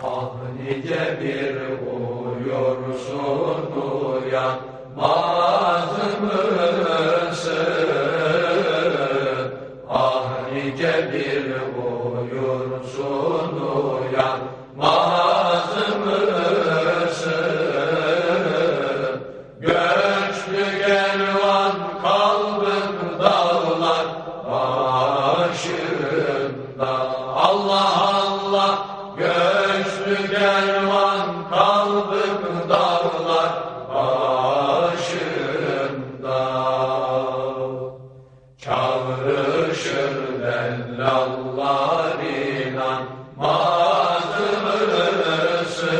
Ah nice bir uyursun uyanmaz Çağrışır dellallar inanmaz mısın?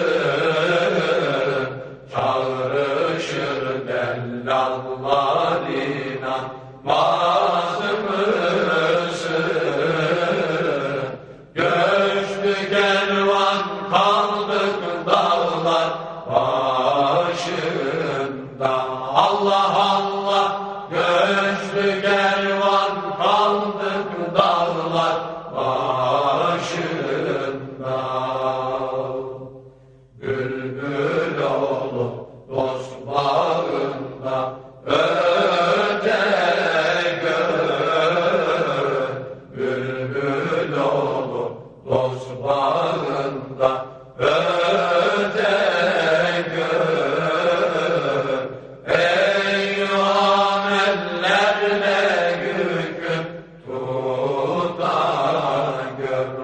Çağrışır dellallar inanmaz mısın? Göçlü kervan kaldık dağlar başında Allah Allah dağlar başında Bülbül olup dost bağında öte gör. Bülbül olup dost bağında öte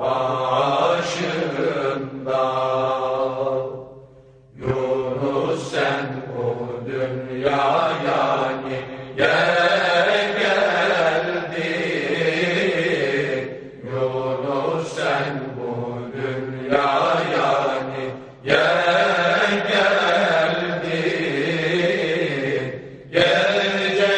başında Yunus sen bu dünyaya geldin? Yunus sen bu dünyaya niye geldin? Gece